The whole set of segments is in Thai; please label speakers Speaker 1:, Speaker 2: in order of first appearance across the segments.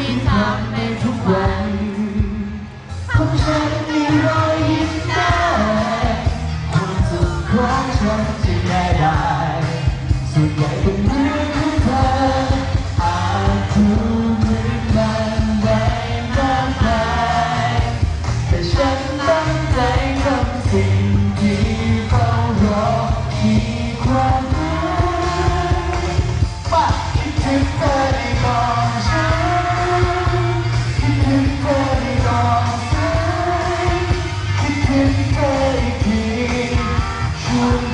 Speaker 1: 一趟没出关。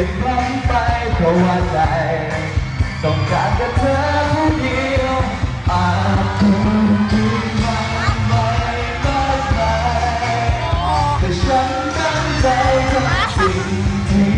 Speaker 1: ลี่ยนพันไปเพราะว่าใจ ต้องการแต่เธอผู้เดียวอาจถูกทิ้งมันไม่ได้แต่ฉันตั้งใจทำสิ่งที่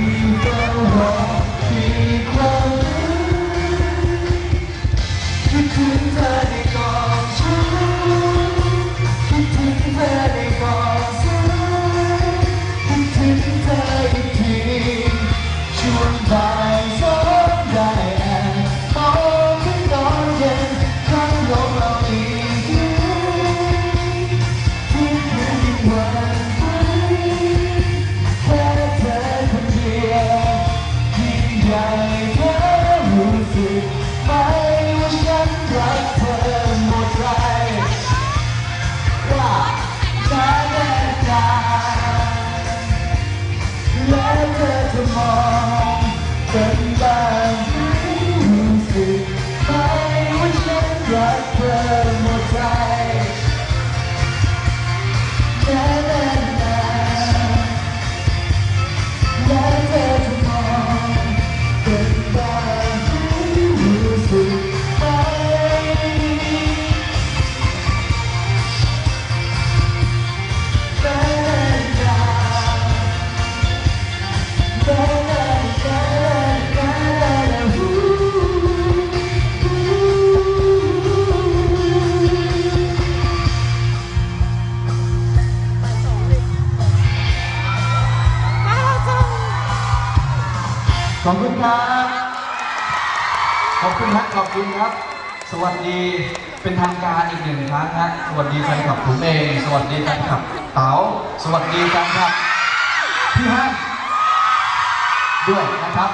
Speaker 1: ขอบคุณครับ ขอบคุณครับขอบคุณครับ สวัสดีเป็นทางการอีกหนึ่งครั้งครับสวัสดีแฟนคลับผมเองสวัสดีแฟนคลับเต๋าสวัสดีแฟนคลับพี่ฮันด้วยนะครับ